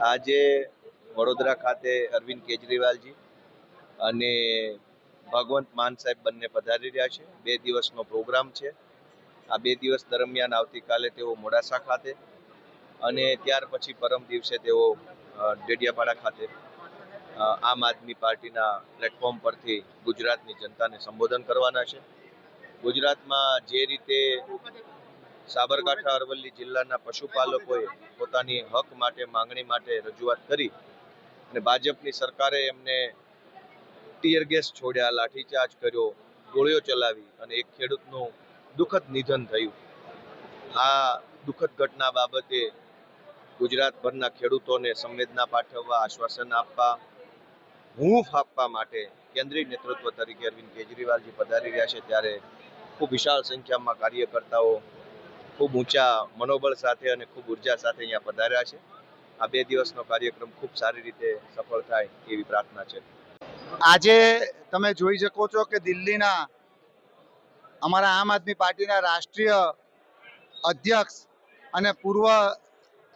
આજે વડોદરા ખાતે અરવિંદ કેજરીવાલજી અને ભગવંત માન સાહેબ બંને પધારી રહ્યા છે. બે દિવસનો પ્રોગ્રામ છે. આ બે દિવસ દરમિયાન આવતીકાલે તેઓ મોડાસા ખાતે અને ત્યાર પછી પરમ દિવસે તેઓ ડેડિયાપાડા ખાતે આમ આદમી પાર્ટીના પ્લેટફોર્મ પરથી ગુજરાતની જનતાને સંબોધન કરવાના છે. ગુજરાતમાં જે રીતે સાબરકાંઠા અરવલ્લી જિલ્લાના પશુપાલકોએ પોતાની હક માટે, માંગણી માટે રજૂઆત કરી અને ભાજપની સરકારે એમને ટીયર ગેસ છોડ્યા, લાઠીચાર્જ કર્યો, ગોળીઓ ચલાવી અને એક ખેડૂતનું દુઃખદ નિધન થયું. આ દુઃખદ ઘટના બાબતે ગુજરાતભરના ખેડૂતોને સંવેદના પાઠવવા, આશ્વાસન આપવા, હૂંફ આપવા માટે કેન્દ્રીય નેતૃત્વ તરીકે અરવિંદ કેજરીવાલજી પધારી રહ્યા છે. ત્યારે ખૂબ વિશાળ સંખ્યામાં કાર્યકર્તાઓ ખૂબ ઊંચા મનોબળ સાથે અને ખૂબ ઊર્જા સાથે અહીંયા પધાર્યા છે. આ બે દિવસનો કાર્યક્રમ ખૂબ સારી રીતે સફળ થાય એવી પ્રાર્થના છે. આજે તમે જોઈ શકો છો કે દિલ્હીના અમારા આમ આદમી પાર્ટીના રાષ્ટ્રીય અધ્યક્ષ અને પૂર્વ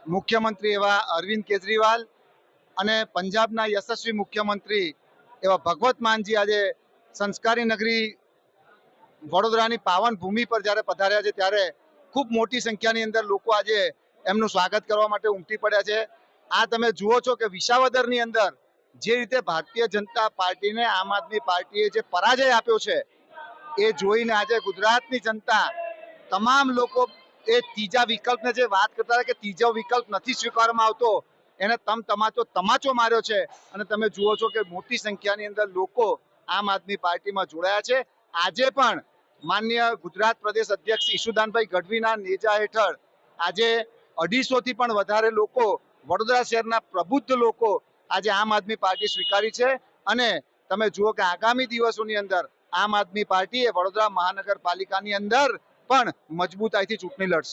મુખ્યમંત્રી એવા અરવિંદ કેજરીવાલ અને પંજાબના યશસ્વી મુખ્યમંત્રી એવા ભગવત માનજી આજે સંસ્કારી નગરી વડોદરાની પાવન ભૂમિ પર જ્યારે પધાર્યા છે, ત્યારે ખૂબ મોટી સંખ્યાની અંદર લોકો આજે એમનું સ્વાગત કરવા માટે ઉમટી પડ્યા છે. આ તમે જુઓ છો કે વિસાવદરની અંદર જે રીતે ભારતીય જનતા પાર્ટીને આમ આદમી પાર્ટીએ જે પરાજય આપ્યો છે, એ જોઈને આજે ગુજરાતની જનતા તમામ લોકો એ ત્રીજા વિકલ્પને જે વાત કરતા હતા કે ત્રીજો વિકલ્પ નથી સ્વીકારવામાં આવતો, એને તમ તમાચો તમાચો માર્યો છે. અને તમે જુઓ છો કે મોટી સંખ્યાની અંદર લોકો આમ આદમી પાર્ટીમાં જોડાયા છે. આજે પણ માન્ય ગુજરાત પ્રદેશ અધ્યક્ષ ઈશુદાનભાઈ ગઢવીના નેજા હેઠળ આજે અઢીસો થી પણ વધારે લોકો વડોદરા શહેરના પ્રબુદ્ધ લોકો આજે આમ આદમી પાર્ટી સ્વીકારી છે. અને તમે જુઓ કે આગામી દિવસોની અંદર આમ આદમી પાર્ટી એ વડોદરા મહાનગરપાલિકાની અંદર પણ મજબૂતાઈથી ચૂંટણી લડશે.